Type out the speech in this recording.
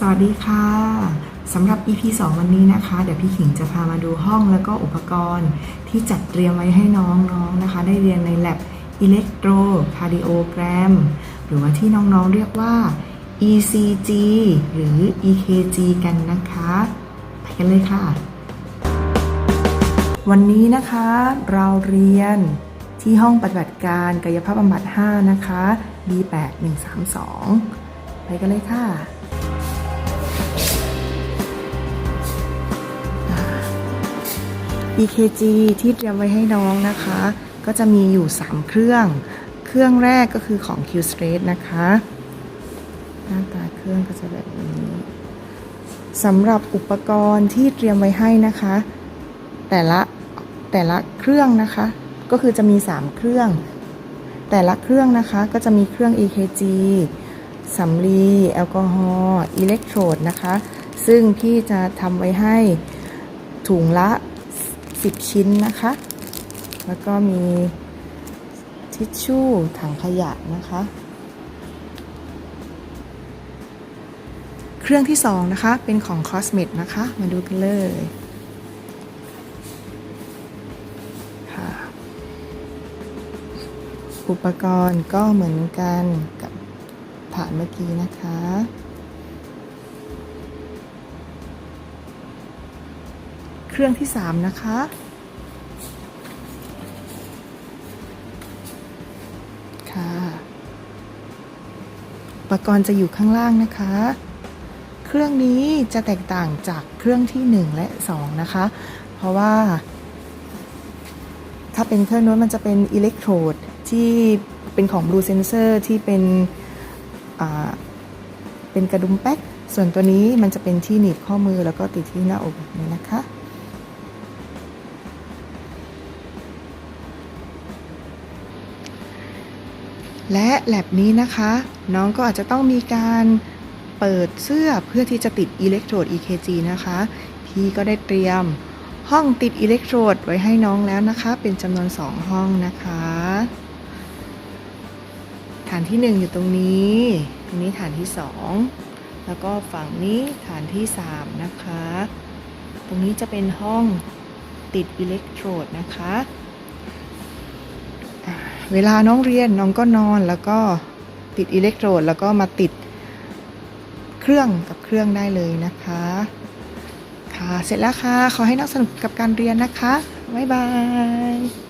สวัสดีค่ะสำหรับ EP 2 วันนี้นะคะ เดี๋ยวพี่ขิงจะพามาดูห้องแล้วก็อุปกรณ์ที่จัดเตรียมไว้ให้น้องๆนะคะ ได้เรียนใน lab electrocardiogram หรือว่าที่น้องๆเรียกว่า ECG หรือ EKG กันนะคะไปกันเลยค่ะ วันนี้นะคะเราเรียนที่ห้องปฏิบัติการกายภาพบำบัด 5 นะคะ B8 132 ไปกันเลยค่ะ EKG ที่เตรียมไว้ให้น้องนะคะ ก็จะมีอยู่ 3 เครื่อง เครื่องแรกก็คือของ Q Straight นะคะ หน้าตาเครื่องก็จะแบบนี้สำหรับอุปกรณ์ที่เตรียมไว้ให้นะคะ แต่ละแต่ละเครื่องนะคะ ก็คือจะมี 3 เครื่อง แต่ละเครื่องนะคะก็จะมีเครื่อง EKG สำลี แอลกอฮอล์ อิเล็กโทรดนะคะ ซึ่งพี่จะทำไว้ให้ถุงละ 10 ชิ้นนะคะ แล้วก็มีทิชชู่ถังขยะนะคะ เครื่องที่ 2 นะคะ เป็นของ Cosmet นะคะ มาดูกันเลยค่ะอุปกรณ์ก็เหมือนกันกับฐานเมื่อกี้นะคะ เครื่องที่ 3 นะคะ ค่ะ อุปกรณ์จะอยู่ข้างล่างนะคะ เครื่องนี้จะแตกต่างจากเครื่องที่ 1 และ 2 นะคะ เพราะว่า ถ้าเป็นเครื่องนู้นมันจะเป็นอิเล็กโทรดที่เป็นของ Blue Sensor ที่เป็นเป็นกระดุมแป๊ก ส่วนตัวนี้มันจะเป็นที่หนีบข้อมือแล้วก็ติดที่หน้าอกแบบนี้นะคะ และแลบนี้นะคะ น้องก็อาจจะต้องมีการเปิดเสื้อเพื่อที่จะติดอิเล็กโทรด EKG นะคะ พี่ก็ได้เตรียมห้องติดอิเล็กโทรดไว้ให้น้องแล้วนะคะ เป็นจำนวน 2 ห้องนะคะฐานที่ 1 อยู่ตรงนี้ ตรงนี้ฐานที่ 2 แล้วก็ฝั่งนี้ฐานที่ 3 นะคะ ตรงนี้จะเป็นห้องติดอิเล็กโทรดนะคะ เวลาน้องเรียนน้องก็นอนแล้วก็ติดอิเล็กโทรดแล้วก็มาติดเครื่องกับเครื่องได้เลยนะคะ ค่ะ เสร็จแล้วค่ะ ขอให้นักสนุกกับการเรียนนะคะ บ๊ายบาย